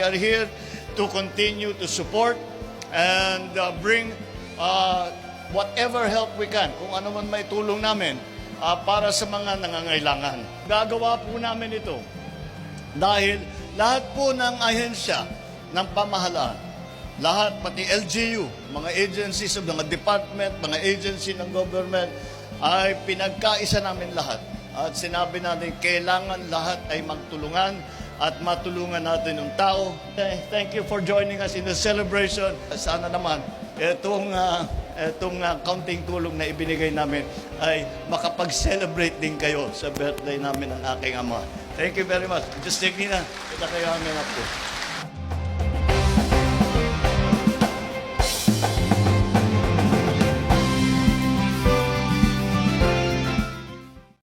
are here to continue to support and uh, bring uh, whatever help we can, kung ano man may tulong namin uh, para sa mga nangangailangan. Gagawa po namin ito dahil lahat po ng ahensya ng pamahalaan, lahat, pati LGU, mga agencies, mga department, mga agency ng government, ay pinagkaisa namin lahat. At sinabi natin, kailangan lahat ay magtulungan at matulungan natin yung tao. Thank you for joining us in the celebration. Sana naman, itong, uh, itong uh, kaunting tulong na ibinigay namin ay makapag-celebrate din kayo sa birthday namin ng aking ama. Thank you very much. Just take me na. Kita kayo namin po.